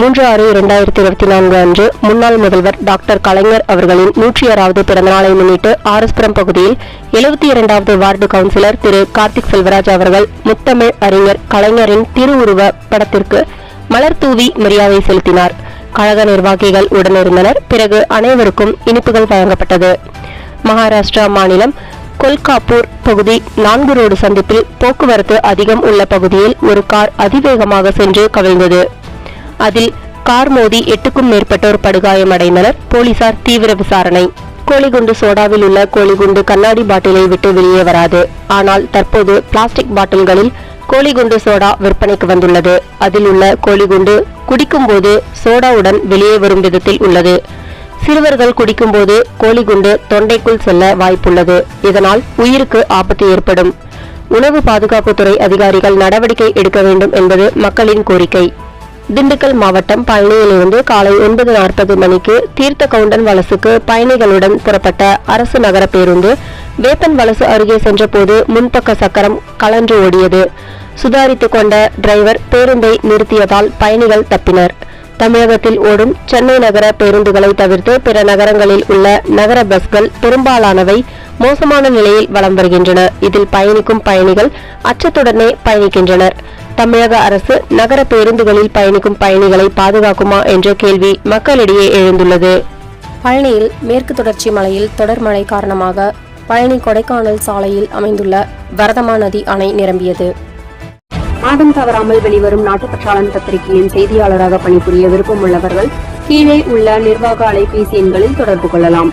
மூன்று ஆறு இரண்டாயிரத்தி இருபத்தி நான்கு அன்று முன்னாள் முதல்வர் டாக்டர் கலைஞர் அவர்களின் நூற்றி ஆறாவது பிறந்தநாளை முன்னிட்டு ஆரஸ்புரம் பகுதியில் எழுபத்தி இரண்டாவது வார்டு கவுன்சிலர் திரு கார்த்திக் செல்வராஜ் அவர்கள் முத்தமிழ் அறிஞர் கலைஞரின் திருவுருவ படத்திற்கு மலர் தூவி மரியாதை செலுத்தினார். கழக நிர்வாகிகள் உடனிருந்தனர். பிறகு அனைவருக்கும் இனிப்புகள் வழங்கப்பட்டது. மகாராஷ்டிரா மாநிலம் கொல்காப்பூர் பகுதி நான்கு ரோடு சந்திப்பில் போக்குவரத்து அதிகம் உள்ள பகுதியில் ஒரு கார் அதிவேகமாக சென்று கவிழ்ந்தது. அதில் கார் மோதி எட்டுக்கும் மேற்பட்டோர் படுகாயமடைந்தனர். போலீசார் தீவிர விசாரணை. கோழிகுண்டு சோடாவில் உள்ள கோழிகுண்டு கண்ணாடி பாட்டிலை விட்டு வெளியே வராது. ஆனால் தற்போது பிளாஸ்டிக் பாட்டில்களில் கோழிகுண்டு சோடா விற்பனைக்கு வந்துள்ளது. அதில் உள்ள கோழிகுண்டு குடிக்கும்போது சோடாவுடன் வெளியே வரும் விதத்தில் உள்ளது. சிறுவர்கள் குடிக்கும்போது கோழிகுண்டு தொண்டைக்குள் செல்ல வாய்ப்புள்ளது. இதனால் உயிருக்கு ஆபத்து ஏற்படும். உணவு பாதுகாப்புத்துறை அதிகாரிகள் நடவடிக்கை எடுக்க வேண்டும் என்பது மக்களின் கோரிக்கை. திண்டுக்கல் மாவட்டம் பழனியிலிருந்து காலை ஒன்பது நாற்பது மணிக்கு தீர்த்த கவுண்டன் வலசுக்கு பயணிகளுடன் புறப்பட்ட அரசு நகர பேருந்து வேப்பன் வலசு அருகே சென்றபோது முன்பக்க சக்கரம் கலன்று ஓடியது. சுதாரித்துக் கொண்ட டிரைவர் பேருந்தை நிறுத்தியதால் பயணிகள் தப்பினர். தமிழகத்தில் ஓடும் சென்னை நகர பேருந்துகளை தவிர்த்து பிற நகரங்களில் உள்ள நகர பஸ்கள் பெரும்பாலானவை மோசமான நிலையில் வலம் வருகின்றன. இதில் பயணிக்கும் பயணிகள் அச்சத்துடனே பயணிக்கின்றனர். தமிழக அரசு நகர பேருந்துகளில் பயணிக்கும் பயணிகளை பாதுகாக்குமா என்ற கேள்வி மக்களிடையே எழுந்துள்ளது. பழனியில் மேற்கு தொடர்ச்சி மலையில் தொடர் மழை காரணமாக பழனி கொடைக்கானல் சாலையில் அமைந்துள்ள வரதமா நதி அணை நிரம்பியது. மாதம் தவறாமல் வெளிவரும் நாட்டுப்பற்றாளன் பத்திரிகையின் செய்தியாளராக பணிபுரிய விருப்பம் உள்ளவர்கள் கீழே உள்ள நிர்வாக அலைபேசி எண்களில் தொடர்பு கொள்ளலாம்.